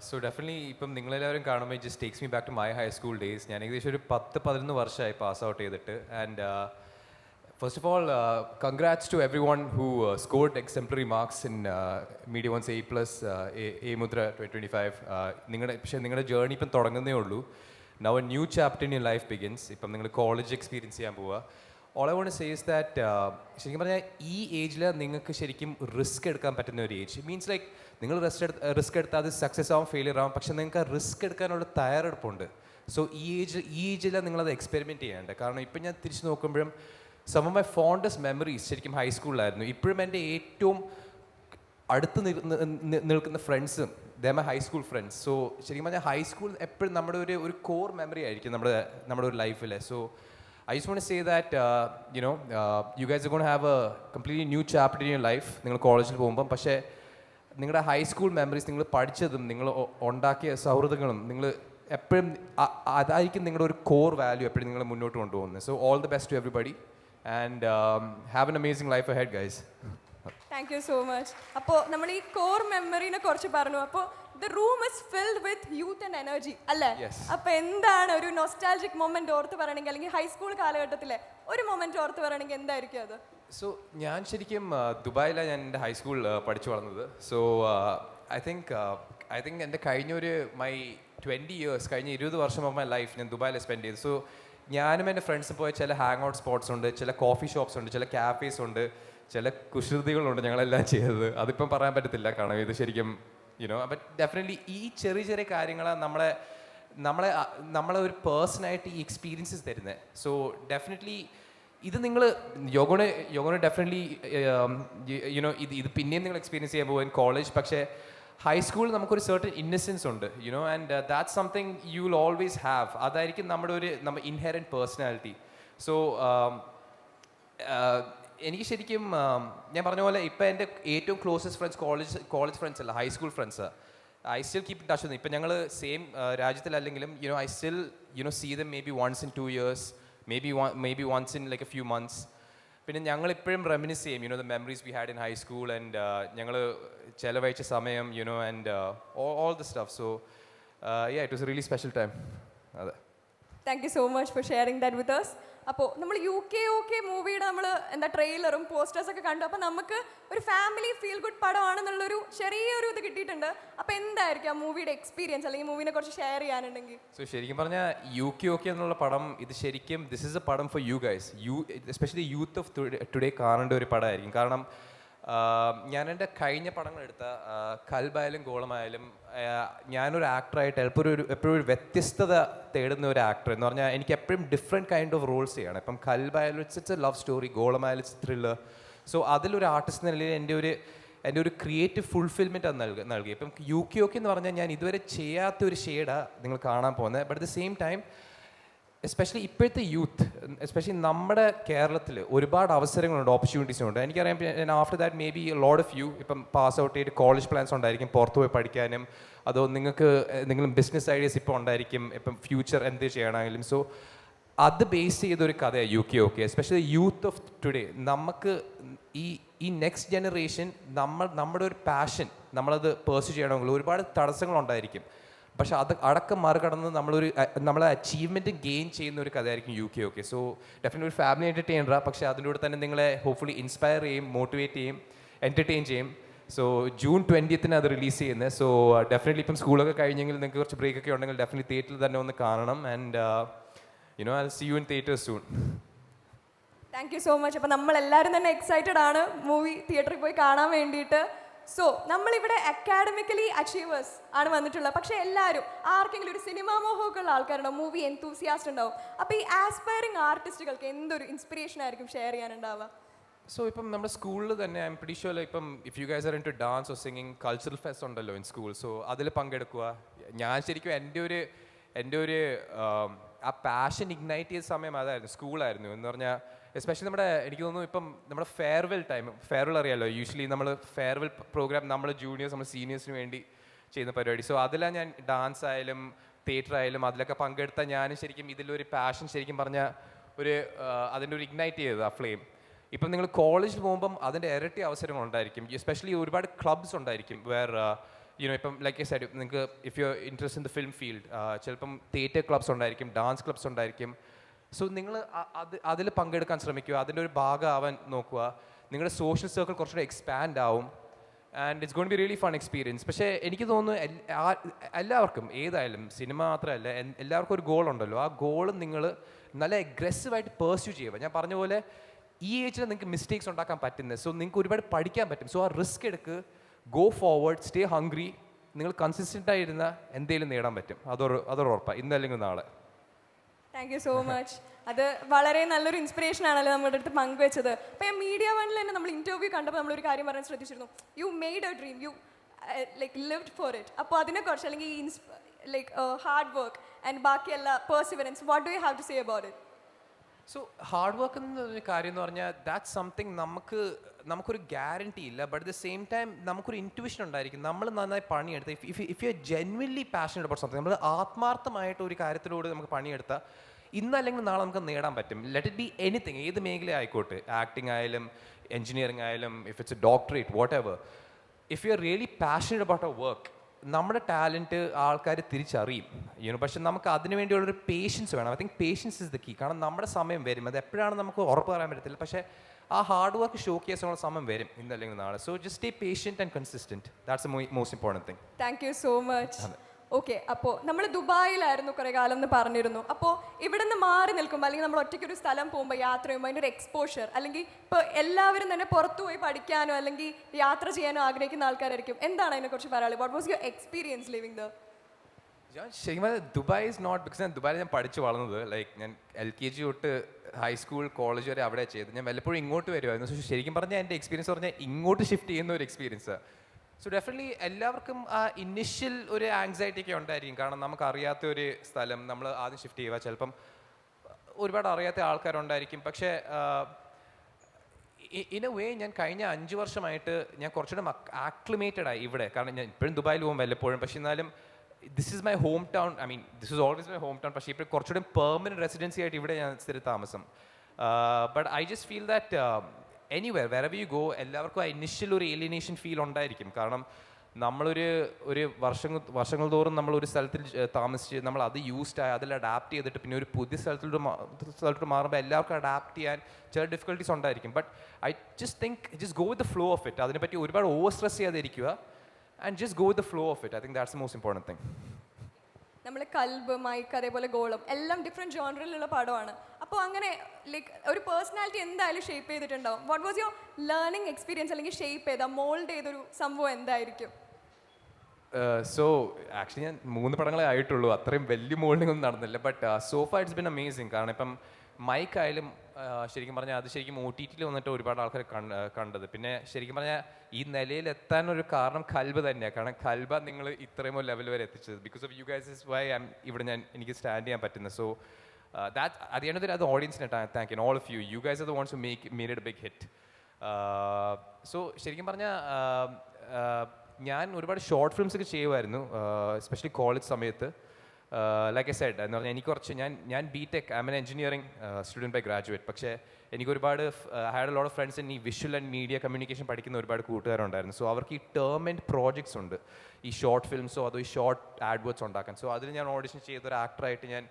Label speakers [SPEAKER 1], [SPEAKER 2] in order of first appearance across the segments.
[SPEAKER 1] So definitely ഇപ്പം നിങ്ങളെല്ലാവരും കാണുമ്പോൾ just takes me back to my high school days ഞാൻ ഏകദേശം ഒരു പത്ത് പതിനൊന്ന് വർഷമായി പാസ് ഔട്ട് ചെയ്തിട്ട്. And first of all congrats to every one who scored exemplary marks in media once A plus A മുദ്ര ട്വന്റി ഫൈവ് നിങ്ങളുടെ പക്ഷേ നിങ്ങളുടെ ജേർണി ഇപ്പം തുടങ്ങുന്നേ ഉള്ളൂ. Now a new chapter in your life begins ഇപ്പം നിങ്ങൾ കോളേജ് എക്സ്പീരിയൻസ് ചെയ്യാൻ പോവുക. All I want says that ശരിക്കും പറഞ്ഞാൽ ഈ ഏജിൽ നിങ്ങൾക്ക് ശരിക്കും റിസ്ക് എടുക്കാൻ പറ്റുന്ന ഒരു ഏജ് മീൻസ് ലൈക്ക് നിങ്ങൾ റിസ്ക് എടുത്ത് റിസ്ക് എടുത്താൽ അത് സക്സസ് ആവും ഫെയിലിയർ ആവും. പക്ഷെ നിങ്ങൾക്ക് ആ റിസ്ക് എടുക്കാനുള്ള തയ്യാറെടുപ്പുണ്ട്. സോ ഈ ഏജ് ഈ ഏജിൽ നിങ്ങളത് എക്സ്പെരിമെന്റ് ചെയ്യേണ്ടത് കാരണം ഇപ്പം ഞാൻ തിരിച്ച് നോക്കുമ്പോഴും some of my fondest memories ശരിക്കും ഹൈസ്കൂളിലായിരുന്നു ഇപ്പോഴും എന്റെ ഏറ്റവും അടുത്ത് നിൽക്കുന്ന ഫ്രണ്ട്സും they my high school friends so ശരിക്കും പറഞ്ഞാൽ ഹൈസ്കൂൾ എപ്പോഴും നമ്മുടെ ഒരു ഒരു കോർ മെമ്മറി ആയിരിക്കും നമ്മുടെ നമ്മുടെ ഒരു ലൈഫിൽ so I just want say that you know you guys gonna have a completely new chapter in your life നിങ്ങൾ കോളേജിൽ പോകുമ്പം. പക്ഷേ നിങ്ങളുടെ ഹൈസ്കൂൾ മെമ്മറീസ് നിങ്ങൾ പഠിച്ചതും നിങ്ങൾ ഒ- ഉണ്ടാക്കിയ സൗഹൃദങ്ങളും നിങ്ങൾ എപ്പോഴും അ- അതായിരിക്കും നിങ്ങളുടെ ഒരു കോർ വാല്യൂ എപ്പോഴും നിങ്ങൾ മുന്നോട്ട് കൊണ്ടുപോകുന്നത്. So all the best to everybody and have an amazing life ahead guys
[SPEAKER 2] thank you so much അപ്പോൾ നമ്മൾ ഈ കോർ മെമ്മറിനെ കുറിച്ച് പറഞ്ഞു. അപ്പോൾ the room is filled with youth and energy അല്ലേ?
[SPEAKER 1] അപ്പോൾ
[SPEAKER 2] അപ്പൊ എന്താണ് ഒരു നൊസ്റ്റാൾജിക് മൊമെന്റ് ഓർത്ത് പറയണമെങ്കിൽ അല്ലെങ്കിൽ ഹൈസ്കൂൾ കാലഘട്ടത്തിലെ ഒരു മൊമെന്റ് ഓർത്ത് പറയണമെങ്കിൽ എന്തായിരിക്കും അത്?
[SPEAKER 1] സോ ഞാൻ ശരിക്കും ദുബായിലാണ് ഞാൻ എന്റെ ഹൈസ്കൂൾ പഠിച്ചു വളർന്നത്. So I think I think എന്റെ കഴിഞ്ഞ ഒരു മൈ ട്വന്റി ഇയേഴ്സ് കഴിഞ്ഞ ഇരുപത് വർഷം ഓഫ് മൈ ലൈഫ് ഞാൻ ദുബായിൽ സ്പെൻഡ് ചെയ്തു സോ ഞാനും എന്റെ ഫ്രണ്ട്സും പോയ ചില ഹാങ് ഔട്ട് സ്പോട്ട്സ് ഉണ്ട് ചില കോഫി ഷോപ്സ് ഉണ്ട് ചില ക്യാഫേസ് ഉണ്ട്. ചില കുസൃതികളുണ്ട് ഞങ്ങളെല്ലാം ചെയ്തത്. അതിപ്പം പറയാൻ പറ്റത്തില്ല. കാരണം ഇത് ശരിക്കും യുനോ ബട്ട് ഡെഫിനറ്റ്ലി ഈ ചെറിയ ചെറിയ കാര്യങ്ങൾ നമ്മളെ നമ്മളെ നമ്മളെ ഒരു പേഴ്സണായിട്ട് ഈ എക്സ്പീരിയൻസസ് തരുന്നത് സോ ഡെഫിനറ്റ്ലി ഇത് നിങ്ങൾ യോഗോണ് യോഗോണ് ഡെഫിനറ്റ്ലി യുനോ ഇത് ഇത് പിന്നെയും നിങ്ങൾ എക്സ്പീരിയൻസ് ചെയ്യാൻ പോകും കോളേജ് പക്ഷേ ഹൈസ്കൂളിൽ നമുക്കൊരു സെർട്ടൻ ഇന്നസെൻസ് ഉണ്ട് you know and that something you will always have അതായിരിക്കും നമ്മുടെ ഒരു നമ്മുടെ ഇൻഹെറന്റ് പേഴ്സണാലിറ്റി സോ എനിക്ക് ശരിക്കും ഞാൻ പറഞ്ഞ പോലെ ഇപ്പം എന്റെ ഏറ്റവും closest friends college college friends അല്ല high school friends I still keep touch ഒന്നും ഇപ്പം ഞങ്ങൾ same രാജ്യത്തിലല്ലെങ്കിലും you know I still you know see them maybe once in two years maybe maybe once in like a few months പിന്നെ ഞങ്ങൾ ഇപ്പോഴും reminisce ചെയ്യും you know the memories we had in high school and ഞങ്ങൾ ചിലവഴിച്ച സമയം you know and all the stuff so yeah it was really special time അതെ.
[SPEAKER 2] Thank you so much for sharing that with us. അപ്പോൾ നമ്മൾ U K O K മൂവിയുടെ നമ്മൾ എന്താ ട്രെയിലറും പോസ്റ്റേഴ്സൊക്കെ കണ്ടു. അപ്പോൾ നമുക്ക് ഒരു ഫാമിലി ഫീൽ ഗുഡ് പടമാണെന്നുള്ളൊരു ചെറിയൊരു ഇത് കിട്ടിയിട്ടുണ്ട്. അപ്പോൾ എന്തായിരിക്കും ആ മൂവിയുടെ എക്സ്പീരിയൻസ് അല്ലെങ്കിൽ മൂവിനെ കുറിച്ച് ഷെയർ ചെയ്യാനുണ്ടെങ്കിൽ.
[SPEAKER 1] സോ ശരിക്കും പറഞ്ഞാൽ യു കെ ഓക്കെ എന്നുള്ള പടം ഇത് ശരിക്കും ദിസ് ഇസ് എ പടം for you guys you especially youth of today കാണേണ്ട ഒരു പടമായിരിക്കും കാരണം ഞാൻ എന്റെ കഴിഞ്ഞ ആ, കൽബായാലും ഗോളമായാലും ഞാനൊരു ആക്ടറായിട്ട് എപ്പോഴും ഒരു എപ്പോഴും ഒരു വ്യത്യസ്തത തേടുന്ന ഒരു ആക്ടർ എന്ന് പറഞ്ഞാൽ എനിക്ക് എപ്പോഴും ഡിഫറെന്റ് കൈൻഡ് ഓഫ് റോൾസ് ചെയ്യണം. ഇപ്പം കൽബായാലും it's it's a love story ഗോളമായാലും it's thriller so അതിലൊരു ആർട്ടിസ്റ്റ് നിലയിൽ എന്റെ ഒരു എന്റെ ഒരു ക്രിയേറ്റീവ് ഫുൾഫിൽമെന്റ് അത് നൽകി നൽകി. ഇപ്പം യു കെ ഒക്കെ എന്ന് പറഞ്ഞാൽ ഞാൻ ഇതുവരെ ചെയ്യാത്ത ഒരു ഷെയ്ഡാണ് നിങ്ങൾ കാണാൻ പോകുന്നത്. But at the same time especially ഇപ്പോഴത്തെ യൂത്ത് എസ്പെഷ്യലി നമ്മുടെ കേരളത്തിൽ ഒരുപാട് അവസരങ്ങളുണ്ട് ഓപ്പർച്യൂണിറ്റീസ് ഉണ്ട്. എനിക്കറിയാം after that maybe load of you ഇപ്പം പാസ് ഔട്ട് ചെയ്ത് കോളേജ് പ്ലാൻസ് ഉണ്ടായിരിക്കും പുറത്ത് പോയി പഠിക്കാനും അതോ നിങ്ങൾക്ക് എന്തെങ്കിലും ബിസിനസ് ഐഡിയാസ് ഇപ്പോൾ ഉണ്ടായിരിക്കും ഇപ്പം ഫ്യൂച്ചർ എന്ത് ചെയ്യണമെങ്കിലും. സോ അത് ബേസ് ചെയ്തൊരു കഥയാണ് U K okay especially youth of today നമുക്ക് ഈ ഈ നെക്സ്റ്റ് ജനറേഷൻ നമ്മൾ നമ്മുടെ ഒരു പാഷൻ നമ്മളത് പേഴ്സ്യൂ ചെയ്യണമെങ്കിൽ ഒരുപാട് തടസ്സങ്ങളുണ്ടായിരിക്കും. പക്ഷെ അത് അടക്കം മറികടന്ന് നമ്മളൊരു നമ്മളെ അച്ചീവ്മെന്റ് ഗെയിൻ ചെയ്യുന്ന ഒരു കഥയായിരിക്കും U K okay so definite ഒരു ഫാമിലി എന്റർടൈനറാ പക്ഷേ അതിന്റെ കൂടെ തന്നെ നിങ്ങളെ ഹോപ്പ്ഫുള്ളി ഇൻസ്പയർ ചെയ്യും മോട്ടിവേറ്റ് ചെയ്യും എന്റർടൈൻ ചെയ്യും. സോ ജൂൺ ട്വന്റിയത്തിന് അത് റിലീസ് ചെയ്യുന്നത് സോ ഡെഫിനറ്റ്ലി ഇപ്പം സ്കൂളൊക്കെ കഴിഞ്ഞെങ്കിൽ നിങ്ങൾക്ക് കുറച്ച് ബ്രേക്ക് ഒക്കെ ഉണ്ടെങ്കിൽ ഡെഫിനറ്റ്ലി തിയേറ്ററിൽ തന്നെ ഒന്ന് കാണണം. And you know I see you in theatre soon
[SPEAKER 2] thank you so much അപ്പം നമ്മളെല്ലാവരും തന്നെ എക്സൈറ്റഡ് ആണ് മൂവി തിയേറ്ററിൽ പോയി കാണാൻ വേണ്ടിയിട്ട്. സോ നമ്മളിവിടെ അക്കാഡമിക്കലി അച്ചീവേഴ്സ് ആണ് വന്നിട്ടുള്ളത്. പക്ഷേ എല്ലാവരും ആർക്കെങ്കിലും ഒരു സിനിമാ മോഹമൊക്കെ ഉള്ള ആൾക്കാരുണ്ടാവും മൂവി എൻതൂസിയാസ്റ്റ് ഉണ്ടാവും. അപ്പോൾ ഈ ആസ്പയറിംഗ് ആർട്ടിസ്റ്റുകൾക്ക് എന്തൊരു ഇൻസ്പിറേഷൻ ആയിരിക്കും ഷെയർ ചെയ്യാനുണ്ടാവുക?
[SPEAKER 1] സോ ഇപ്പം നമ്മുടെ സ്കൂളിൽ തന്നെ ഐ എം പിടി ഷുവർ ഇപ്പം if you guys are into dance or singing cultural fest ഉണ്ടല്ലോ ഇൻ സ്കൂൾ സോ അതിൽ പങ്കെടുക്കുക. ഞാൻ ശരിക്കും എന്റെ ഒരു എന്റെ ഒരു ആ പാഷൻ ഇഗ്നൈറ്റ് ചെയ്ത സമയം അതായിരുന്നു സ്കൂളായിരുന്നു എന്ന് പറഞ്ഞാൽ എസ്പെഷ്യലി നമ്മുടെ എനിക്ക് തോന്നുന്നു ഇപ്പം നമ്മുടെ ഫെയർവെൽ ടൈം ഫെയർവെൽ അറിയാലോ? യൂഷ്വലി നമ്മൾ ഫെയർവെൽ പ്രോഗ്രാം നമ്മൾ ജൂനിയേഴ്സ് നമ്മൾ സീനിയേഴ്സിന് വേണ്ടി ചെയ്യുന്ന പരിപാടി. സോ അതിലാണ് ഞാൻ ഡാൻസ് ആയാലും തിയേറ്റർ ആയാലും അതിലൊക്കെ പങ്കെടുത്ത ഞാൻ ശരിക്കും ഇതിലൊരു പാഷൻ ശരിക്കും പറഞ്ഞ ഒരു അതിന്റെ ഒരു ഇഗ്നൈറ്റ് ചെയ്തത് ആ ഫ്ലെയിം ഇപ്പം നിങ്ങൾ കോളേജിൽ പോകുമ്പം അതിന്റെ ഇരട്ടി അവസരങ്ങൾ ഉണ്ടായിരിക്കും. എസ്പെഷ്യലി ഒരുപാട് ക്ലബ്സ് ഉണ്ടായിരിക്കും വേർ യുനോ ഇപ്പം ലൈക്ക് എ സൈഡ് നിങ്ങൾക്ക് if you interest in the film field ചിലപ്പം തിയേറ്റർ ക്ലബ്സ് ഉണ്ടായിരിക്കും ഡാൻസ് ക്ലബ്സ് ഉണ്ടായിരിക്കും. സോ നിങ്ങൾ അത് അതിൽ പങ്കെടുക്കാൻ ശ്രമിക്കുക. അതിന്റെ ഒരു ഭാഗമാവാൻ നോക്കുക. നിങ്ങളുടെ സോഷ്യൽ സർക്കിൾ കുറച്ചുകൂടെ എക്സ്പാൻഡ് ആവും. And it's gonna be really fun experience പക്ഷേ എനിക്ക് തോന്നുന്നു എല്ലാവർക്കും ഏതായാലും സിനിമ മാത്രമല്ല എല്ലാവർക്കും ഒരു ഗോൾ ഉണ്ടല്ലോ. ആ ഗോൾ നിങ്ങൾ നല്ല അഗ്രസീവായിട്ട് പേഴ്സ്യൂ ചെയ്യുക. ഞാൻ പറഞ്ഞ പോലെ ഈ ഏജിൽ നിങ്ങൾക്ക് മിസ്റ്റേക്സ് ഉണ്ടാക്കാൻ പറ്റുന്നത്. സോ നിങ്ങൾക്ക് ഒരുപാട് പഠിക്കാൻ പറ്റും. സോ ആ റിസ്ക് എടുക്ക്. ഗോ ഫോർവേഡ് സ്റ്റേ ഹംഗ്രി നിങ്ങൾ കൺസിസ്റ്റന്റ് ആയിരുന്ന എന്തെങ്കിലും നേടാൻ പറ്റും. അതൊരു അതൊരു ഉറപ്പാണ് ഇന്നല്ലെങ്കിൽ നാളെ.
[SPEAKER 2] താങ്ക് യു സോ മച്ച് അത് വളരെ നല്ലൊരു ഇൻസ്പിറേഷൻ ആണല്ലോ നമ്മുടെ അടുത്ത് പങ്കുവെച്ചത്. അപ്പോൾ ഞാൻ മീഡിയ വണ്ണിൽ തന്നെ നമ്മൾ ഇന്റർവ്യൂ കണ്ടപ്പോൾ നമ്മളൊരു കാര്യം പറയാൻ ശ്രദ്ധിച്ചിരുന്നു. You made a dream you like lived for it അപ്പോൾ അതിനെക്കുറിച്ച് അല്ലെങ്കിൽ ലൈക്ക് ഹാർഡ് വർക്ക് ആൻഡ് ബാക്കിയെല്ലാം perseverance what do you have to say about it
[SPEAKER 1] so hard work എന്നൊരു കാര്യം എന്ന് പറഞ്ഞാൽ ദാറ്റ് സംതിങ് നമുക്ക് നമുക്കൊരു ഗ്യാരണ്ടി ഇല്ല. ബട്ട് ദ സെയിം ടൈം നമുക്കൊരു ഇന്റുവിഷൻ ഉണ്ടായിരിക്കും. നമ്മൾ നന്നായി പണിയെടുത്ത് if if you are genuinely passionate about something നമ്മൾ ആത്മാർത്ഥമായിട്ട് ഒരു കാര്യത്തിലൂടെ നമുക്ക് പണിയെടുത്താൽ ഇന്നല്ലെങ്കിൽ നാളെ നമുക്ക് നേടാൻ പറ്റും. ലെറ്റ് ഇറ്റ് ബി എനിത്തിങ് ഏത് മേഖല ആയിക്കോട്ടെ. ആക്ടിങ് ആയാലും എഞ്ചിനീയറിംഗ് ആയാലും if it's a doctorate whatever if you are really passionate about a work നമ്മുടെ ടാലന്റ് ആൾക്കാർ തിരിച്ചറിയും. യൂണോ പക്ഷെ നമുക്ക് അതിന് വേണ്ടിയുള്ളൊരു പേഷ്യൻസ് വേണം. I think patience is the key കാരണം നമ്മുടെ സമയം വരും. അത് എപ്പോഴാണ് നമുക്ക് ഉറപ്പ് പറയാൻ പറ്റത്തില്ല. പക്ഷേ ആ ഹാർഡ് വർക്ക് ഷോ കേസുള്ള സമയം വരും ഇന്നല്ലെങ്കിൽ നാളെ. So just stay patient and consistent that's most important thing
[SPEAKER 2] thank you so much okay അപ്പോൾ നമ്മൾ ദുബായിലായിരുന്നു കുറേ കാലം എന്ന് പറഞ്ഞിരുന്നു. അപ്പോൾ ഇവിടെ നിന്ന് മാറി നിൽക്കുമ്പോൾ അല്ലെങ്കിൽ നമ്മൾ ഒറ്റയ്ക്ക് ഒരു സ്ഥലം പോകുമ്പോൾ യാത്ര ചെയ്യുമ്പോൾ അതിന്റെ ഒരു എക്സ്പോഷർ അല്ലെങ്കിൽ ഇപ്പോൾ എല്ലാവരും തന്നെ പുറത്തു പോയി പഠിക്കാനോ അല്ലെങ്കിൽ യാത്ര ചെയ്യാനോ ആഗ്രഹിക്കുന്ന ആൾക്കാരായിരിക്കും. എന്താണ് അതിനെക്കുറിച്ച് പറയാനുള്ളത്? What was your experience living the
[SPEAKER 1] ഞാൻ ശരിക്കും ദുബായ് ഇസ് നോട്ട് ബിക്കോസ് ഞാൻ ദുബായിൽ ഞാൻ പഠിച്ചു വളർന്നത് ലൈക്ക് ഞാൻ എൽ കെ ജി തൊട്ട് ഹൈസ്കൂൾ കോളേജ് വരെ അവിടെ ചെയ്ത് ഞാൻ വല്ലപ്പോഴും ഇങ്ങോട്ട് വരുമായിരുന്നു പക്ഷേ ശരിക്കും പറഞ്ഞാൽ എന്റെ എക്സ്പീരിയൻസ് പറഞ്ഞാൽ ഇങ്ങോട്ട് ഷിഫ്റ്റ് ചെയ്യുന്ന ഒരു എക്സ്പീരിയൻസ് സോ ഡെഫിനറ്റ്ലി എല്ലാവർക്കും ആ ഇനിഷ്യൽ ഒരു ആങ്സൈറ്റി ഒക്കെ ഉണ്ടായിരിക്കും. കാരണം നമുക്ക് അറിയാത്ത ഒരു സ്ഥലം നമ്മൾ ആദ്യം ഷിഫ്റ്റ് ചെയ്യുക. ചിലപ്പം ഒരുപാട് അറിയാത്ത ആൾക്കാരുണ്ടായിരിക്കും. പക്ഷേ ഇൻ എ വേ ഞാൻ കഴിഞ്ഞ അഞ്ച് വർഷമായിട്ട് ഞാൻ കുറച്ചുകൂടെ ആക്ലിമേറ്റഡ് ആയി ഇവിടെ. കാരണം ഞാൻ ഇപ്പോഴും ദുബായിൽ പോകും വല്ലപ്പോഴും. പക്ഷേ എന്നാലും this is my home town I mean this is always my home town പക്ഷേ ഇപ്പോൾ കുറച്ചുകൂടെ പെർമനന്റ് റെസിഡൻസി ആയിട്ട് ഇവിടെ ഞാൻ സ്ഥിര താമസം. But I just feel that anywhere wherever you go എല്ലാവർക്കും ആ ഇനിഷ്യൽ ഒരു ഏലിനേഷൻ ഫീൽ ഉണ്ടായിരിക്കും. കാരണം നമ്മളൊരു ഒരു വർഷങ്ങൾ വർഷങ്ങൾ തോറും നമ്മൾ ഒരു സ്ഥലത്തിൽ താമസിച്ച് നമ്മൾ അത് യൂസ്ഡ് ആയി അതിൽ അഡാപ്റ്റ് ചെയ്തിട്ട് പിന്നെ ഒരു പുതിയ സ്ഥലത്തിലോട്ട് സ്ഥലത്തോട്ട് മാറുമ്പോൾ എല്ലാവർക്കും അഡാപ്റ്റ് ചെയ്യാൻ ചില ഡിഫിക്കൽട്ടീസ് ഉണ്ടായിരിക്കും. But I just think just go with the flow of it അതിനെപ്പറ്റി ഒരുപാട് ഓവർ സ്ട്രെസ് ചെയ്യാതിരിക്കുക and just go with the flow of it I think that's most important thing
[SPEAKER 2] നമ്മൾ കൽബ് മൈക്ക് അതേപോലെ ഗോളം എല്ലാം ഡിഫറെന്റ് ജോണറിലുള്ള പടമാണ് അപ്പോൾ അങ്ങനെ ലൈക്ക് ഒരു പേഴ്സണാലിറ്റി എന്തായാലും ഷേപ്പ് ചെയ്തിട്ടുണ്ടാവും. What was your learning experience അല്ലെങ്കിൽ ഷേപ്പ് ചെയ്ത മോൾഡ് ചെയ്തൊരു സംഭവം എന്തായിരിക്കും?
[SPEAKER 1] സോ ആക്ച്വലി ഞാൻ മൂന്ന് പടങ്ങളെ ആയിട്ടുള്ളൂ. അത്രയും വലിയ മോൾഡിംഗ് ഒന്നും നടന്നില്ല. But so far it's been amazing കാരണം ഇപ്പം മൈക്ക് ആയാലും uh, ശരിക്കും പറഞ്ഞാൽ അത് ശരിക്കും ഒ ടി ടിയിൽ വന്നിട്ട് ഒരുപാട് ആൾക്കാർ കണ്ടത്. പിന്നെ ശരിക്കും പറഞ്ഞാൽ ഈ നിലയിൽ എത്താൻ ഒരു കാരണം കൽബ് തന്നെയാണ് കാരണം കൽബ നിങ്ങൾ ഇത്രയും ലെവൽ വരെ എത്തിച്ചത്. Because of you guys is why I ഇവിടെ ഞാൻ എനിക്ക് സ്റ്റാൻഡ് ചെയ്യാൻ പറ്റുന്നത്. സോ ദാറ്റ് അത് ചെയ്യേണ്ടത് അത് ഓഡിയൻസിനെ thank you you. Of you you guys അത് wants to make mean it big hit so ശരിക്കും പറഞ്ഞാൽ ഞാൻ ഒരുപാട് ഷോർട്ട് ഫിലിംസ് ഒക്കെ ചെയ്യുമായിരുന്നു എസ്പെഷ്യലി കോളേജ് സമയത്ത്. ലൈക്ക് എ സൈഡ് എന്ന് പറഞ്ഞാൽ എനിക്ക് കുറച്ച് ഞാൻ ഞാൻ B Tech I in engineering student by graduate പക്ഷേ എനിക്ക് ഒരുപാട് ഹാഡ് ലോഡ് ഓഫ് ഫ്രണ്ട്സ് ഈ വിഷ്വൽ ആൻഡ് മീഡിയ കമ്മ്യൂണിക്കേഷൻ പഠിക്കുന്ന ഒരുപാട് കൂട്ടുകാരുണ്ടായിരുന്നു. സോ അവർക്ക് ഈ ടേം ആൻഡ് പ്രോജക്ട്സ് ഉണ്ട്. ഈ ഷോർട്ട് ഫിലിംസോ അതോ ഈ ഷോർട്ട് ആഡ്വേർഡ്സ് ഉണ്ടാക്കാൻ. സോ അതിൽ ഞാൻ ഓഡിഷൻ ചെയ്ത ഒരു ആക്ടറായിട്ട് ഞാൻ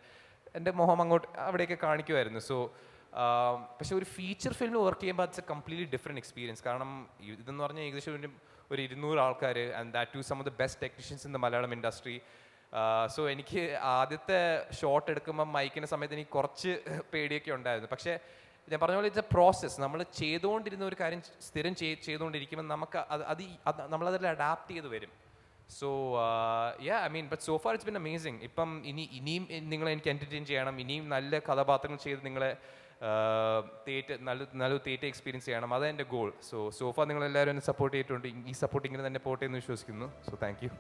[SPEAKER 1] എന്റെ മോഹം അങ്ങോട്ട് അവിടെയൊക്കെ കാണിക്കുമായിരുന്നു സോ പക്ഷേ ഒരു ഫീച്ചർ ഫിലിം വർക്ക് ചെയ്യുമ്പോൾ it's a completely different experience കാരണം ഇതെന്ന് പറഞ്ഞാൽ ഏകദേശം ഒരു ഒരു ഇരുന്നൂറ് ആൾക്കാർ and that to some of the best technicians in the Malayalam industry so എനിക്ക് ആദ്യത്തെ ഷോട്ട് എടുക്കുമ്പോൾ മൈക്കിന്റെ സമയത്ത് എനിക്ക് കുറച്ച് പേടിയൊക്കെ ഉണ്ടായിരുന്നു. പക്ഷേ ഞാൻ പറഞ്ഞ പോലെ ഇറ്റ്സ് എ പ്രോസസ്സ് നമ്മൾ ചെയ്തുകൊണ്ടിരുന്ന ഒരു കാര്യം സ്ഥിരം ചെയ് ചെയ്തുകൊണ്ടിരിക്കുമ്പോൾ നമുക്ക് അത് അത് നമ്മളതിൽ അഡാപ്റ്റ് ചെയ്ത് വരും. So yeah I mean but so far it's been amazing ഇപ്പം ഇനി ഇനിയും നിങ്ങളെ എനിക്ക് എന്റർടൈൻ ചെയ്യണം. ഇനിയും നല്ല കഥാപാത്രങ്ങൾ ചെയ്ത് നിങ്ങളെ തേറ്റ് നല്ല നല്ല തേറ്റ് എക്സ്പീരിയൻസ് ചെയ്യണം. അതാണ് എന്റെ ഗോൾ സോ സോഫ നിങ്ങളെല്ലാവരും എന്നെ സപ്പോർട്ട് ചെയ്തിട്ടുണ്ട്. ഈ സപ്പോർട്ട് ഇങ്ങനെ തന്നെ പോട്ടെ എന്ന് വിശ്വസിക്കുന്നു. So thank you